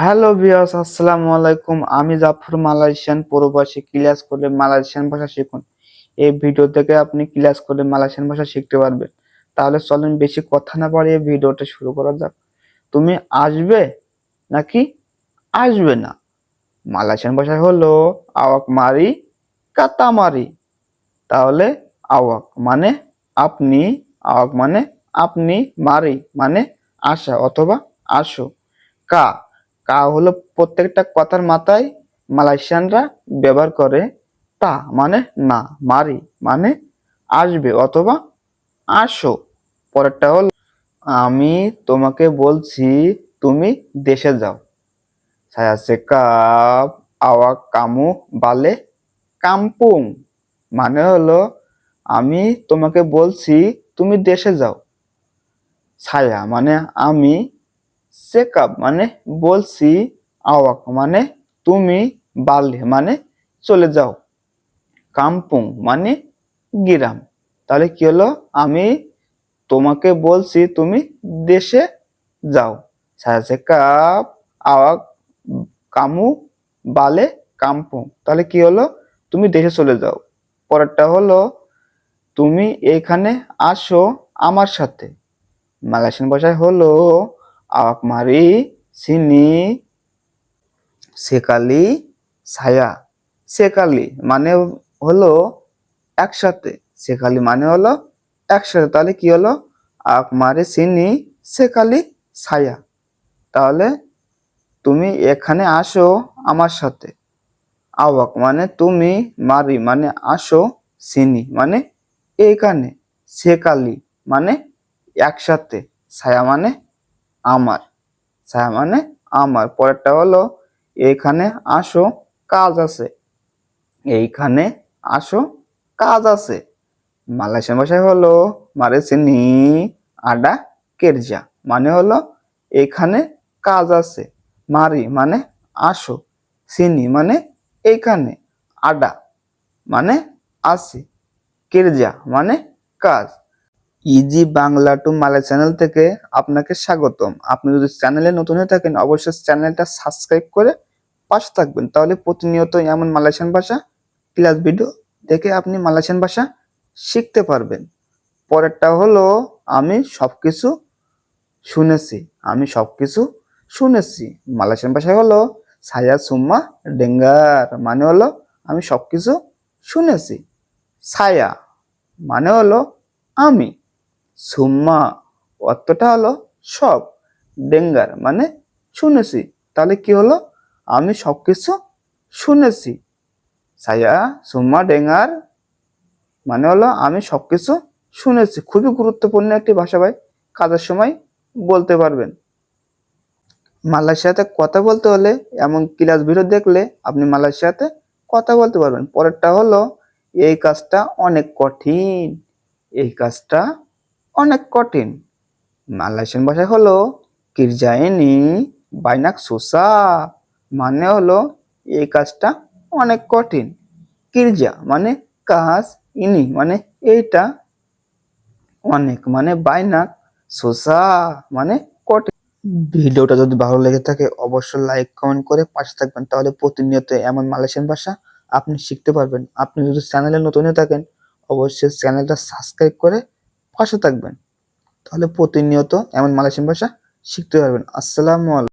Hello viewers আসসালামু আলাইকুম। আমি জাফর মালয়েশিয়ান প্রবাসী ক্লাস করে মালয়েশিয়ান ভাষা শিখুন। এই ভিডিও থেকে আপনি ক্লাস করে মালয়েশিয়ান ভাষা শিখতে পারবেন। তাহলে চলেন বেশি কথা না বাড়িয়ে ভিডিওটা শুরু করা যাক। তুমি আসবে নাকি আসবে না? মালয়েশিয়ান ভাষায় হলো আওয়াক মারি, কাতা মারি। তাহলে আওয়াক মানে আপনি, আওয়াক মানে আপনি মারি মানে আসা অথবা আসো। কা কা হলো প্রত্যেকটা কথার মাথায় মালয়েশিয়ানরা ব্যবহার করে তা মানে না, মারি মানে আসবে অথবা আসো। পরেরটা হল, আমি তোমাকে বলছি, তুমি দেশে যাও। saya sekap আওয়া কামু বালে কাম্পুং। মানে হলো, আমি তোমাকে বলছি, তুমি দেশে যাও। ছায়া মানে আমি সেকাপ মানে বলছি আওয়াক মানে তুমি বালে মানে চলে যাও। কাম্পুং মানে গিরাম। তাহলে কি হলো? আমি তোমাকে বলছি তুমি দেশে যাও। sekap awak কামু, বালে, কাম্পুং। তাহলে কি হলো? তুমি দেশে চলে যাও। পরেরটা হলো, তুমি এখানে আসো আমার সাথে। মালয়েশিয়ান ভাষায় হলো আওয়াক মারি সিনি সেকালি ছায়া। সেকালি মানে হলো একসাথে। সেকালি মানে হলো একসাথে। তাহলে কি হলো? আওয়াক মারি সিনি সেকালি ছায়া। তাহলে তুমি এখানে আসো আমার সাথে। আওয়াক মানে তুমি, মারি মানে আসো সিনি মানে এইখানে সেকালি মানে একসাথে। ছায়া মানে আমার। ছায়া মানে আমার। পরেরটা হলো এইখানে আসো, কাজ আছে। এইখানে আসো, কাজ আছে। মালয়েশিয়ান ভাষায় হলো মারে চিনি আডা কেরজা। মানে হলো এইখানে কাজ আছে। মারি মানে আসো। সিনি মানে এইখানে। আডা মানে আসি। কিরজা মানে কাজ। Easy Bangla to Malay channel থেকে আপনাকে স্বাগতম। আপনি যদি চ্যানেলে নতুন হয়ে থাকেন, অবশ্যই চ্যানেলটা সাবস্ক্রাইব করে পাশে থাকবেন। তাহলে প্রতিনিয়ত এমন মালয়েশিয়ান ভাষা ক্লাস ভিডিও দেখে আপনি মালয়েশিয়ান ভাষা শিখতে পারবেন। পরেরটা হলো, আমি সব কিছু শুনেছি। আমি সব কিছু শুনেছি। মালয়েশিয়ান ভাষায় হলো, সায়া সুম্মা ডেঙ্গার। মানে হলো, আমি সব কিছু শুনেছি। ছায়া মানে হলো, আমি। সুম্মা অর্থটা হলো সব। ডেঙ্গার মানে শুনেছি। তাহলে কি হলো? আমি সব কিছু শুনেছি। ছায়া, সুম্মা, ডেঙ্গার মানে হলো আমি সব কিছু শুনেছি। খুবই গুরুত্বপূর্ণ একটি ভাষা ভাই। কাজের সময় বলতে পারবেন। মালয়েশিয়াতে কথা বলতে হলে এমন ক্লাস ভিডিও দেখলে আপনি মালয়েশিয়াতে কথা বলতে পারবেন। পরেরটা হলো, এই কাজটা অনেক কঠিন। এই কাজটা অনেক কঠিন। মালয়েশিয়ান ভাষায় হলো কিরজাইনি, বাইনাক সুসা মানে হলো এই কাজটা অনেক কঠিন। কিরজা মানে কাজ, ইনি মানে এইটা অনেক মানে বাইনাক সোসা মানে কঠিন। ভিডিওটা যদি ভালো লেগে থাকে, অবশ্যই লাইক, কমেন্ট করে পাশে থাকবেন। তাহলে প্রতিনিয়ত এমন মালয়েশিয়ান ভাষা আপনি শিখতে পারবেন। আপনি যদি চ্যানেলে নতুন হয়ে থাকেন, অবশ্যই চ্যানেলটা সাবস্ক্রাইব করে পাশে থাকবেন। তাহলে প্রতিনিয়ত এমন মালয়েশিয়ান ভাষা শিখতে পারবেন। আসসালামু আলাইকুম।